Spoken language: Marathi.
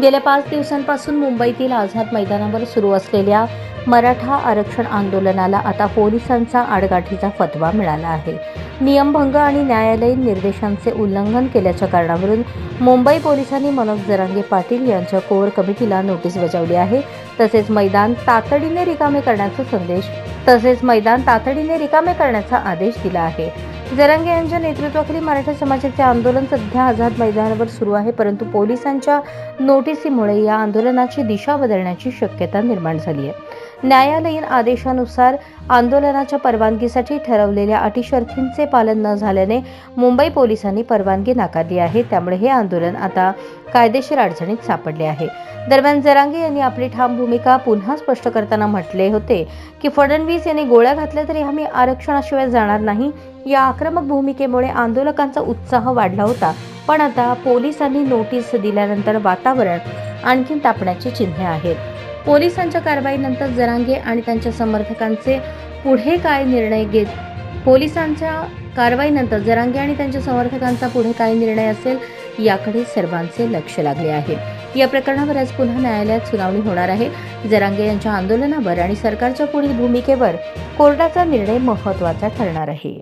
गेल्या पाच दिवसांपासून मुंबईतील आझाद मैदानावर सुरू असलेल्या मराठा आरक्षण आंदोलनाला आता पोलिसांचा आडगाठीचा फतवा मिळाला आहे. नियमभंग आणि न्यायालयीन निर्देशांचे उल्लंघन केल्याच्या कारणावरून मुंबई पोलिसांनी मनोज जरांगे पाटील यांच्या कोर कमिटीला नोटीस बजावली आहे. तसेच मैदान तातडीने रिकामे करण्याचा संदेश तसेच मैदान तातडीने रिकामे करण्याचा आदेश दिला आहे. जरांगे यांच्या नेतृत्वाखाली मराठा समाजाचे आंदोलन सध्या आझाद मैदानावर सुरू आहे परंतु पोलिसांच्या नोटीसीमुळे या आंदोलनाची दिशा बदलण्याची शक्यता निर्माण झाली आहे. न्यायालयीन आदेशानुसार आंदोलनाच्या परवानगीसाठी ठरवलेल्या अटी शर्थींचे पालन न झाल्याने मुंबई पोलिसांनी परवानगी नाकारली आहे त्यामुळे हे आंदोलन आता कायदेशीर अडचणीत सापडले आहे. दरम्यान जरांगे यांनी आपली ठाम भूमिका पुन्हा स्पष्ट करताना म्हटले होते की फडणवीस यांनी गोळ्या घातल्या तरी आम्ही आरक्षणाशिवाय जाणार नाही या आक्रमक भूमिकेमुळे आंदोलकांचा उत्साह वाढला होता. पण आता पोलिसांनी नोटीस दिल्यानंतर वातावरण आणखीन तापण्याची चिन्हे आहेत. पोलिसांच्या कारवाईनंतर जरांगे आणि त्यांच्या समर्थकांचे पुढे काय निर्णय घेत पोलिसांच्या कारवाईनंतर जरांगे आणि त्यांच्या समर्थकांचा पुढे काय निर्णय असेल याकडे सर्वांचे लक्ष लागले आहे. या प्रकरणावर आज पुन्हा न्यायालयात सुनावणी होणार आहे. जरांगे यांच्या आंदोलनावर आणि सरकारच्या पुढील भूमिकेवर कोर्टाचा निर्णय महत्त्वाचा ठरणार आहे.